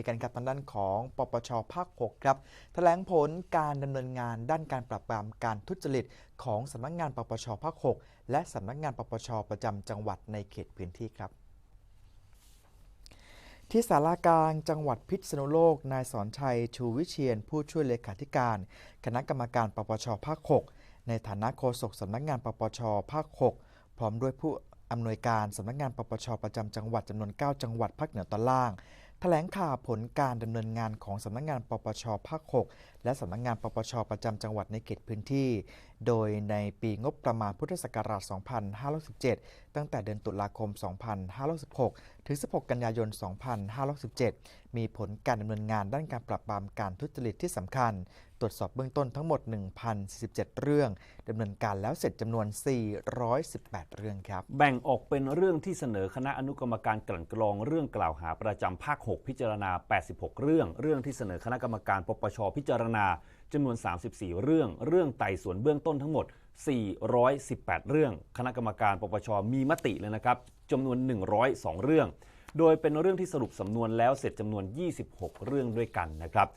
นี้กันครับทางด้านของปปชภาค 6 ครับแถลงผลการดำเนินงานด้านการปราบปรามการทุจริต ของสำนักงานปปชภาค 6 และสำนักงานปปชประจำจังหวัดในเขตพื้นที่ครับที่สารากลางจังหวัดพิษณุโลก นายสอนชัย ชูวิเชียน ผู้ช่วยเลขาธิการ คณะกรรมการปปชภาค 6 ในฐานะโฆษกสำนักงานปปชภาค 6 พร้อมด้วยผู้อำนวยการสำนักงานปปชประจำจังหวัดจำนวน 9 จังหวัดภาคเหนือตอนล่าง แถลงข่าวผลการดำเนินงานของสำนักงานปปชภาค 6 และสำนักงานปปชประจำจังหวัดในเขตพื้นที่ โดยในปีงบประมาณพุทธศักราช 2517 ตั้งแต่เดือนตุลาคม 2516 ถึง 16 กันยายน 2517 มีผลการดำเนินงานด้านการปราบปรามการทุจริตที่สำคัญ ตรวจสอบเบื้องต้นทั้งหมด 1,047 เรื่องดำเนินการแล้วเสร็จจำนวน 418 เรื่องครับ แบ่งออกเป็นเรื่องที่เสนอคณะอนุกรรมการกลั่นกรองเรื่องกล่าวหาประจำภาค 6 พิจารณา 86 เรื่อง เรื่องที่เสนอคณะกรรมการปปชพิจารณาจำนวน 34 เรื่อง เรื่องไต่สวนเบื้องต้นต้นทั้งหมด 418 เรื่อง คณะกรรมการปปชมีมติเลยนะครับจำนวน 102 เรื่อง โดยเป็นเรื่องที่สรุปสำนวนแล้วเสร็จจำนวน 26 เรื่องด้วยกันนะครับ